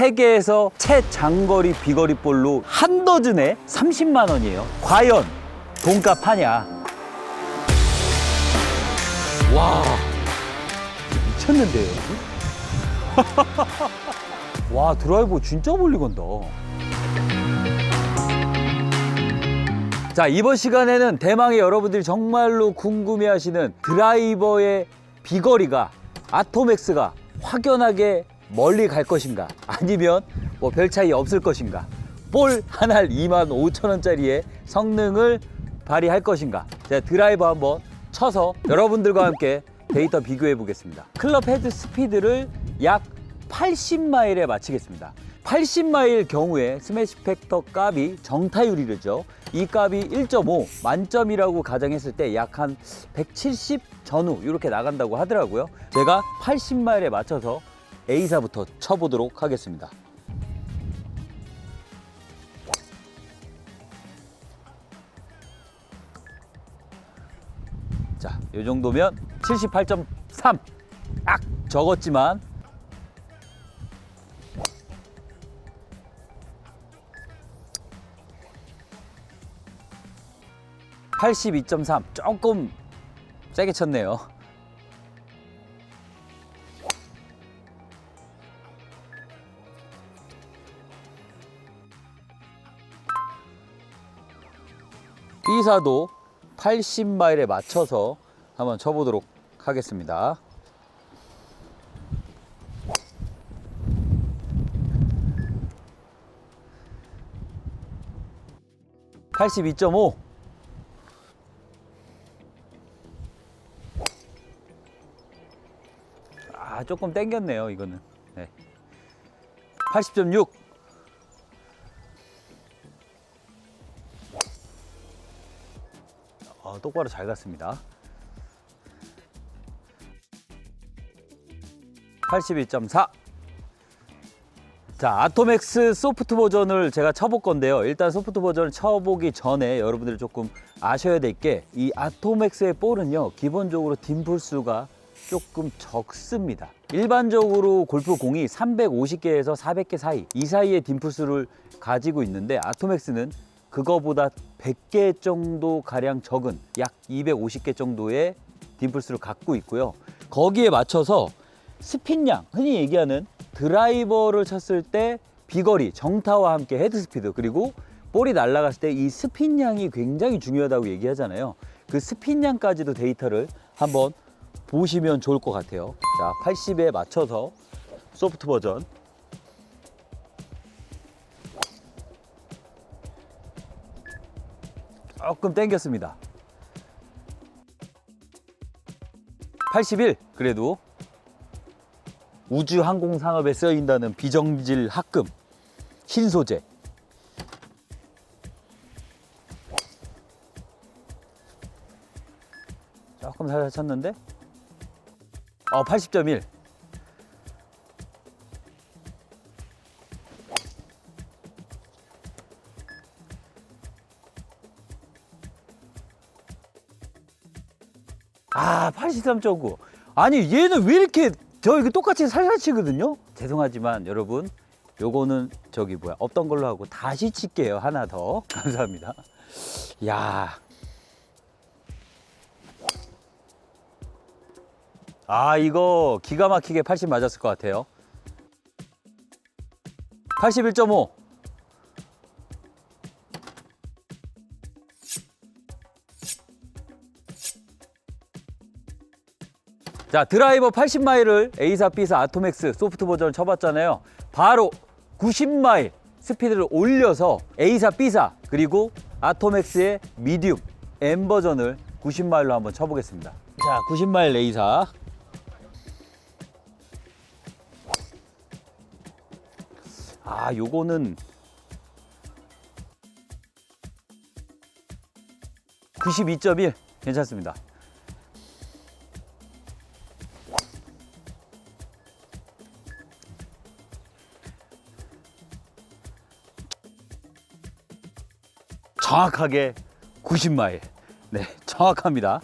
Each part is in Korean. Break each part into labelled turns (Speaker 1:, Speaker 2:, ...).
Speaker 1: 세계에서 최장거리 비거리 볼로 한 더즌에 30만 원이에요. 과연 돈값 하냐? 와, 미쳤는데요. 와, 드라이버 진짜 멀리 간다. 자, 이번 시간에는 대망의 여러분들이 정말로 궁금해하시는 드라이버의 비거리가 아토맥스가 확연하게 멀리 갈 것인가? 아니면 뭐 별 차이 없을 것인가? 볼한알 2만 5천 원짜리의 성능을 발휘할 것인가? 제가 드라이버 한번 쳐서 여러분들과 함께 데이터 비교해 보겠습니다. 클럽 헤드 스피드를 약 80마일에 맞추겠습니다. 80마일 경우에 스매시 팩터 값이 정타율이죠. 이 값이 1.5 만점이라고 가정했을 때 약 한 170 전후 이렇게 나간다고 하더라고요. 제가 80마일에 맞춰서 A사부터 쳐보도록 하겠습니다. 자, 이 정도면 78.3. 약 적었지만 (82.3) 조금 세게 쳤네요 B사도 80마일에 맞춰서 한번 쳐보도록 하겠습니다. (82.5) 아 조금 땡겼네요 이거는 네. (80.6) 똑바로 잘 갔습니다. 81.4. 자, 아토맥스 소프트 버전을 제가 쳐볼 건데요. 일단 소프트 버전을 쳐보기 전에 여러분들이 조금 아셔야 될 게 이 아토맥스의 볼은요, 기본적으로 딤플수가 조금 적습니다. 일반적으로 골프 공이 350개에서 400개 사이, 이 사이의 딤플수를 가지고 있는데 아토맥스는 그거보다 100개 정도 가량 적은 약 250개 정도의 딤플스를 갖고 있고요. 거기에 맞춰서 스핀량, 흔히 얘기하는 드라이버를 쳤을 때 비거리, 정타와 함께 헤드 스피드 그리고 볼이 날아갔을 때 이 스핀량이 굉장히 중요하다고 얘기하잖아요. 그 스핀량까지도 데이터를 한번 보시면 좋을 것 같아요. 자, 80에 맞춰서 소프트 버전 조금 땡겼습니다. 81 그래도 우주 항공 산업에 쓰인다는 비정질 합금 신소재. 조금 살살 쳤는데? 어 80.1 83.9. 아니, 얘는 왜 이렇게 저 이거 똑같이 살살 치거든요? 죄송하지만 여러분, 요거는 저기 뭐야, 없던 걸로 하고 다시 칠게요. 하나 더. 감사합니다. 야. 아, 이거 기가 막히게 80 맞았을 것 같아요. 81.5. 자 드라이버 80마일을 A사, B사, 아토맥스 소프트 버전을 쳐봤잖아요. 바로 90마일 스피드를 올려서 A사, B사 그리고 아토맥스의 미디움 M 버전을 90마일로 한번 쳐보겠습니다. 자 90마일 A사 아 요거는 92.1 괜찮습니다. 정확하게 90마일. 네, 정확합니다.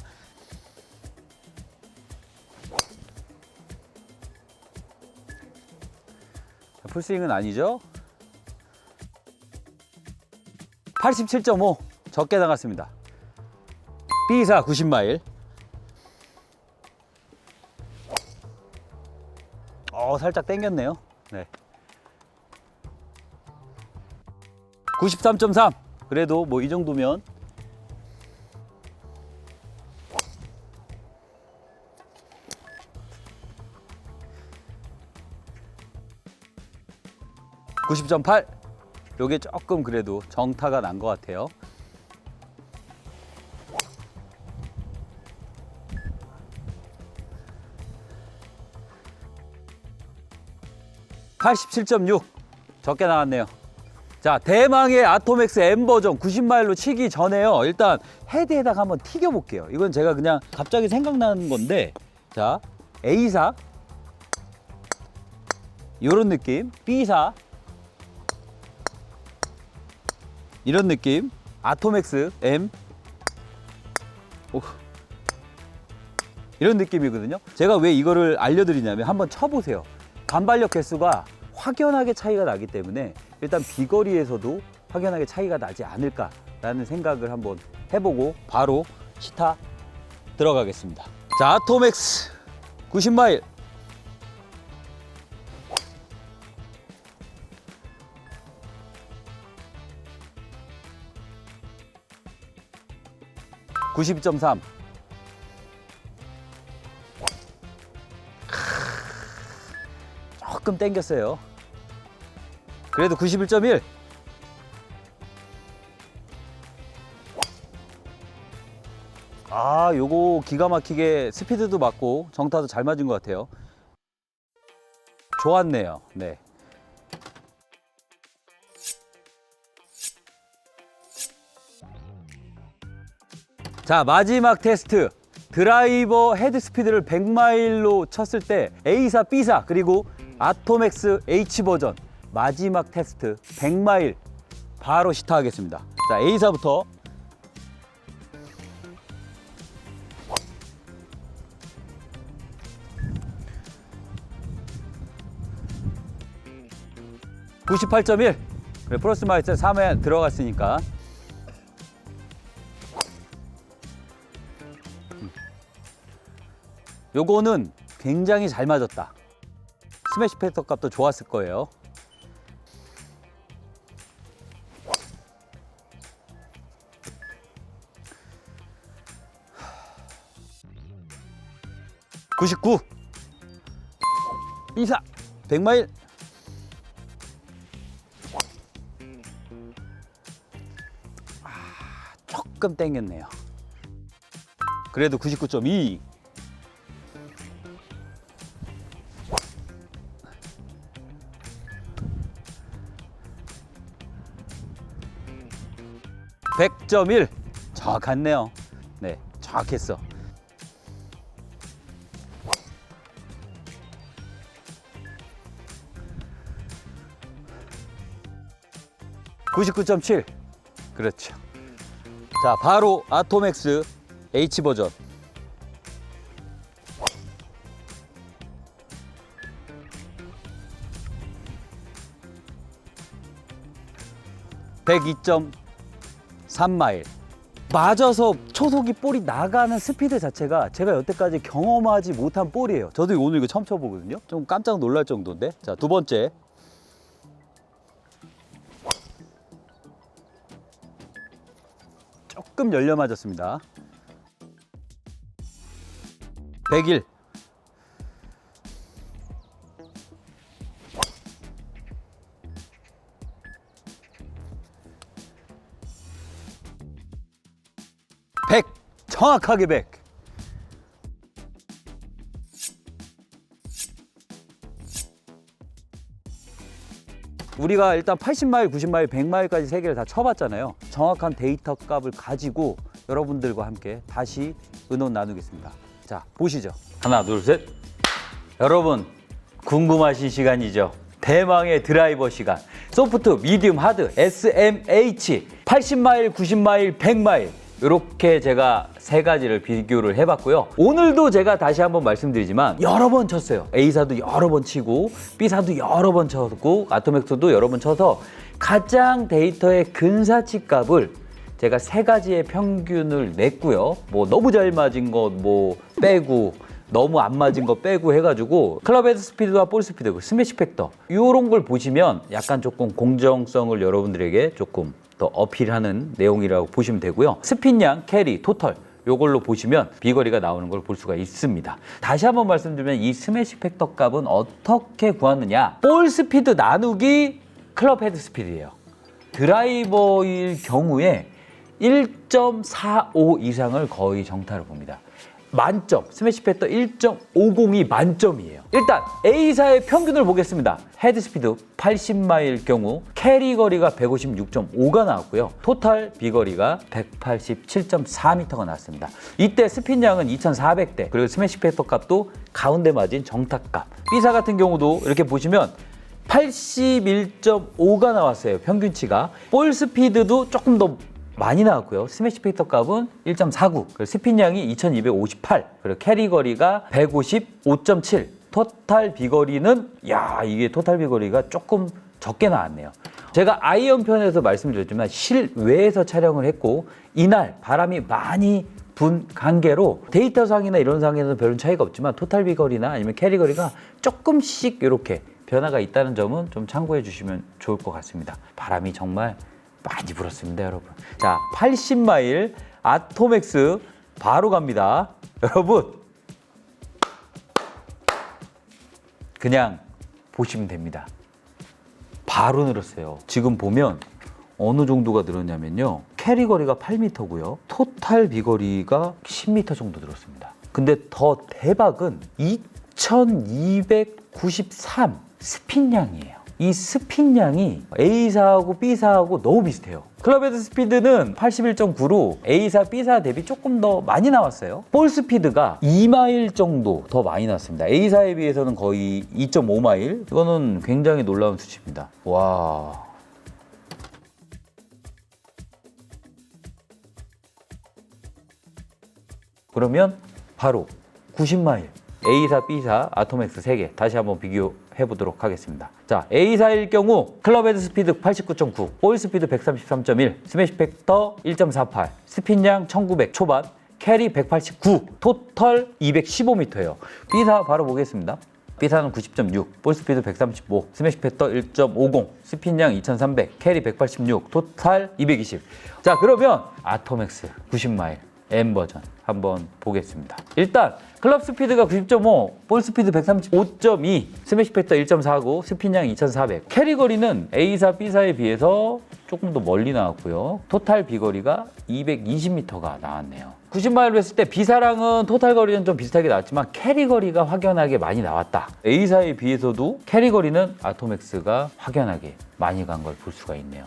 Speaker 1: 풀스윙은 아니죠? 87.5 적게 나갔습니다. B사 90마일. 어, 살짝 당겼네요. 네. 93.3. 그래도 뭐 이 정도면 (90.8) 요게 조금 그래도 정타가 난 것 같아요. (87.6) 적게 나왔네요. 자 대망의 아토맥스 M 버전 90마일로 치기 전에요. 일단 헤드에다가 한번 튀겨 볼게요. 이건 제가 그냥 갑자기 생각나는 건데 자 A사 이런 느낌, B사 이런 느낌, 아토맥스 M 오. 이런 느낌이거든요. 제가 왜 이거를 알려드리냐면 한번 쳐보세요. 반발력 개수가 확연하게 차이가 나기 때문에 일단 비거리에서도 확연하게 차이가 나지 않을까라는 생각을 한번 해보고 바로 시타 들어가겠습니다. 자, 아토맥스 90마일 (92.3) 조금 땡겼어요. 그래도 91.1. 아, 요거 기가 막히게 스피드도 맞고 정타도 잘 맞은 것 같아요. 좋았네요. 네. 자, 마지막 테스트. 드라이버 헤드 스피드를 100마일로 쳤을 때 A사, B사 그리고 아토맥스 H 버전 마지막 테스트 100마일 바로 시타하겠습니다. 자, A사부터 (98.1) 그래 플러스 마이너스 3에 들어갔으니까 요거는 굉장히 잘 맞았다. 스매시 팩터 값도 좋았을 거예요. (99) 이사. 100마일. 아, 조금 땡겼네요. 그래도 99.2 100.1 정확했네요. 네, 정확했어. (99.7) 그렇죠 자 바로 아토맥스 H 버전 (102.3) 3마일. 맞아서 초속이 볼이 나가는 스피드 자체가 제가 여태까지 경험하지 못한 볼이에요. 저도 오늘 이거 처음 쳐보거든요. 좀 깜짝 놀랄 정도인데. 자, 두 번째. 조금 열려 맞았습니다. 101. 백 정확하게 백 우리가 일단 80마일, 90마일, 100마일까지 세 개를 다 쳐봤잖아요. 정확한 데이터 값을 가지고 여러분들과 함께 다시 의논 나누겠습니다. 자, 보시죠. 하나, 둘, 셋. 여러분, 궁금하신 시간이죠. 대망의 드라이버 시간. 소프트, 미디움, 하드, SMH, 80마일, 90마일, 100마일. 이렇게 제가 세 가지를 비교를 해봤고요. 오늘도 제가 다시 한번 말씀드리지만 여러 번 쳤어요. A사도 여러 번 치고 B사도 여러 번 쳤고 아토맥스도 여러 번 쳐서 가장 데이터의 근사치 값을 제가 세 가지의 평균을 냈고요. 뭐 너무 잘 맞은 것 뭐 빼고 너무 안 맞은 거 빼고 해가지고 클럽 헤드 스피드와 볼 스피드, 그 스매시 팩터 이런 걸 보시면 약간 조금 공정성을 여러분들에게 조금 더 어필하는 내용이라고 보시면 되고요. 스핀량, 캐리, 토털 요걸로 보시면 비거리가 나오는 걸 볼 수가 있습니다. 다시 한번 말씀드리면 이 스매시 팩터 값은 어떻게 구하느냐? 볼 스피드 나누기 클럽 헤드 스피드예요. 드라이버일 경우에 1.45 이상을 거의 정타를 봅니다. 만점, 스매시 팩터 1.50이 만점이에요. 일단 A사의 평균을 보겠습니다. 헤드 스피드 80마일 경우 캐리 거리가 156.5가 나왔고요. 토탈 비거리가 187.4m가 나왔습니다. 이때 스핀량은 2,400대, 그리고 스매시 팩터 값도 가운데 맞은 정타값. B사 같은 경우도 이렇게 보시면 81.5가 나왔어요. 평균치가. 볼 스피드도 조금 더 많이 나왔고요. 스매시 팩터 값은 1.49, 그리고 스핀량이 2258, 그리고 캐리 거리가 155.7, 토탈 비거리는 야 이게 토탈 비거리가 조금 적게 나왔네요. 제가 아이언 편에서 말씀드렸지만 실외에서 촬영을 했고 이날 바람이 많이 분 관계로 데이터상이나 이런 상에서 별로 차이가 없지만 토탈 비거리나 아니면 캐리 거리가 조금씩 이렇게 변화가 있다는 점은 좀 참고해 주시면 좋을 것 같습니다. 바람이 정말 많이 불었습니다, 여러분. 자, 80마일 아토맥스 바로 갑니다. 여러분. 그냥 보시면 됩니다. 바로 늘었어요. 지금 보면 어느 정도가 늘었냐면요. 캐리 거리가 8m고요. 토탈 비거리가 10m 정도 늘었습니다. 근데 더 대박은 2293 스핀량이에요. 이 스핀량이 A사하고 B사하고 너무 비슷해요. 클럽헤드 스피드는 81.9로 A사, B사 대비 조금 더 많이 나왔어요. 볼 스피드가 2마일 정도 더 많이 나왔습니다. A사에 비해서는 거의 2.5마일. 이거는 굉장히 놀라운 수치입니다. 와. 그러면 바로 90마일 A사, B사, 아토맥스 3개 다시 한번 비교 해 보도록 하겠습니다. 자, A사일 경우 클럽 헤드 스피드 89.9, 볼 스피드 133.1, 스매시 팩터 1.48, 스핀량 1900 초반, 캐리 189, 토털 215m예요. B사 바로 보겠습니다. B사는 90.6, 볼 스피드 135, 스매시 팩터 1.50, 스핀량 2300, 캐리 186, 토탈 220. 자, 그러면 아토맥스 90마일 M 버전 한번 보겠습니다. 일단 클럽 스피드가 90.5, 볼 스피드 135.2, 스매시 팩터 1.49, 스핀량 2,400. 캐리 거리는 A사, B사에 비해서 조금 더 멀리 나왔고요. 토탈 비거리가 220m가 나왔네요. 90마일로 했을 때 B사랑은 토탈 거리는 좀 비슷하게 나왔지만 캐리 거리가 확연하게 많이 나왔다. A사에 비해서도 캐리 거리는 아토맥스가 확연하게 많이 간 걸 볼 수가 있네요.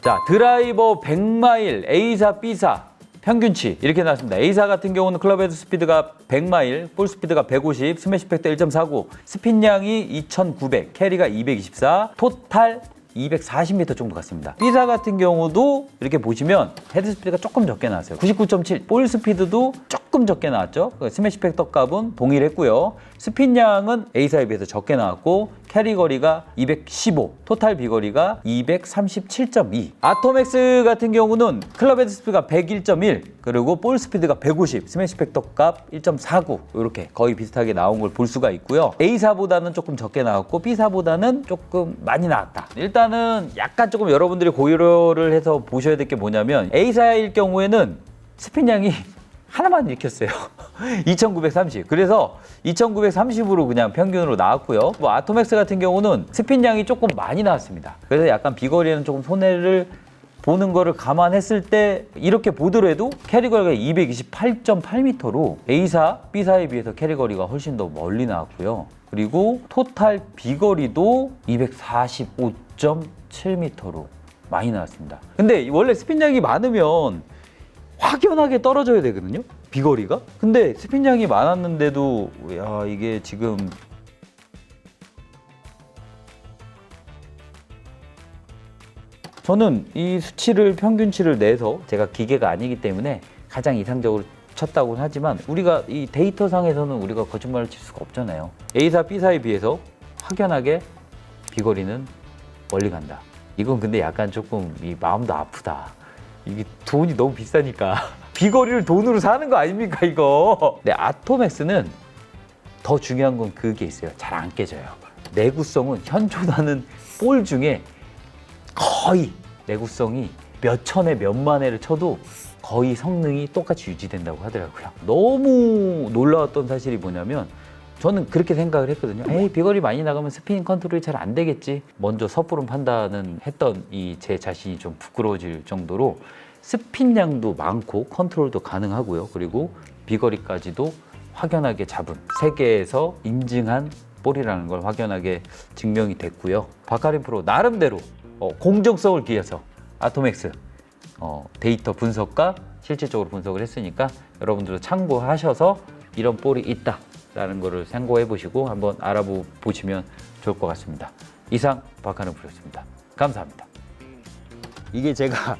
Speaker 1: 자, 드라이버 100마일 A사, B사 평균치 이렇게 나왔습니다. A사 같은 경우는 클럽 헤드 스피드가 100마일, 볼 스피드가 150, 스매시 팩터 1.49, 스핀량이 2,900, 캐리가 224, 토탈 240m 정도 갔습니다. B사 같은 경우도 이렇게 보시면 헤드 스피드가 조금 적게 나왔어요. 99.7, 볼 스피드도 조금 적게 나왔죠. 그 스매시 팩터 값은 동일했고요. 스핀량은 A사에 비해서 적게 나왔고 캐리 거리가 215, 토탈 비거리가 237.2. 아토맥스 같은 경우는 클럽 헤드 스피드가 101.1, 그리고 볼 스피드가 150, 스매시 팩터 값 1.49 이렇게 거의 비슷하게 나온 걸 볼 수가 있고요. A사보다는 조금 적게 나왔고 B사보다는 조금 많이 나왔다. 일단은 약간 조금 여러분들이 고려를 해서 보셔야 될 게 뭐냐면 A사일 경우에는 스핀량이 하나만 읽혔어요. 2930. 그래서 2930으로 그냥 평균으로 나왔고요. 뭐 아토맥스 같은 경우는 스핀량이 조금 많이 나왔습니다. 그래서 약간 비거리에는 조금 손해를 보는 거를 감안했을 때 이렇게 보더라도 캐리거리가 228.8m로 A사, B사에 비해서 캐리거리가 훨씬 더 멀리 나왔고요. 그리고 토탈 비거리도 245.7m로 많이 나왔습니다. 근데 원래 스핀량이 많으면 확연하게 떨어져야 되거든요. 비거리가. 근데 스핀량이 많았는데도 야 이게 지금 저는 이 수치를 평균치를 내서 제가 기계가 아니기 때문에 가장 이상적으로 쳤다고는 하지만 우리가 이 데이터 상에서는 우리가 거짓말을 칠 수가 없잖아요. A사 B사에 비해서 확연하게 비거리는 멀리 간다. 이건 근데 약간 조금 이 마음도 아프다. 이게 돈이 너무 비싸니까 비거리를 돈으로 사는 거 아닙니까 이거? 근데 아토맥스는 더 중요한 건 그게 있어요. 잘 안 깨져요. 내구성은 현존하는 볼 중에 거의 내구성이 몇 천에 몇만 회를 쳐도 거의 성능이 똑같이 유지된다고 하더라고요. 너무 놀라웠던 사실이 뭐냐면 저는 그렇게 생각을 했거든요. 에이 비거리 많이 나가면 스피닝 컨트롤이 잘 안 되겠지. 먼저 섣부른 판단은 했던 이 제 자신이 좀 부끄러워질 정도로 스핀량도 많고 컨트롤도 가능하고요. 그리고 비거리까지도 확연하게 잡은 세계에서 인증한 볼이라는 걸 확연하게 증명이 됐고요. 바카린 프로 나름대로 어, 공정성을 기해서 아토맥스 어, 데이터 분석과 실질적으로 분석을 했으니까 여러분들도 참고하셔서 이런 볼이 있다라는 거를 참고해 보시고 한번 알아보 보시면 좋을 것 같습니다. 이상 박하는 프로였습니다. 감사합니다. 이게 제가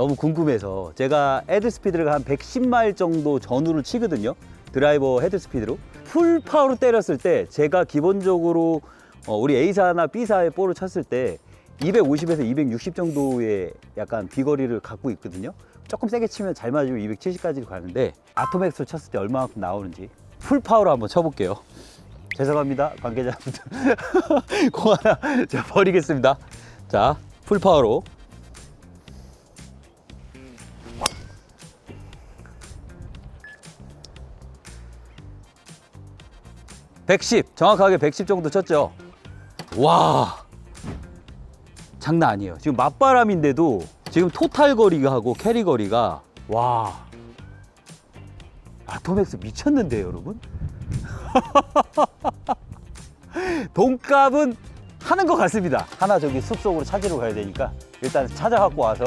Speaker 1: 너무 궁금해서 제가 헤드 스피드를 한 110마일 정도 전후를 치거든요. 드라이버 헤드 스피드로 풀 파워로 때렸을 때 제가 기본적으로 어, 우리 A사나 B사의 볼을 쳤을 때 250에서 260 정도의 약간 비거리를 갖고 있거든요. 조금 세게 치면 잘 맞으면 270까지 가는데 아토맥스를 쳤을 때 얼마만큼 나오는지 풀 파워로 한번 쳐볼게요. 죄송합니다, 관계자분들. 공 하나 제가 버리겠습니다. 자, 풀 파워로. (110) 정확하게 (110) 정도 쳤죠? 와 장난 아니에요. 지금 맞바람인데도 지금 토탈 거리가 하고 캐리 거리가 와. 아토맥스 미쳤는데요 여러분? 돈값은 하는 것 같습니다. 하나 저기 숲속으로 찾으러 가야 되니까 일단 찾아갖고 와서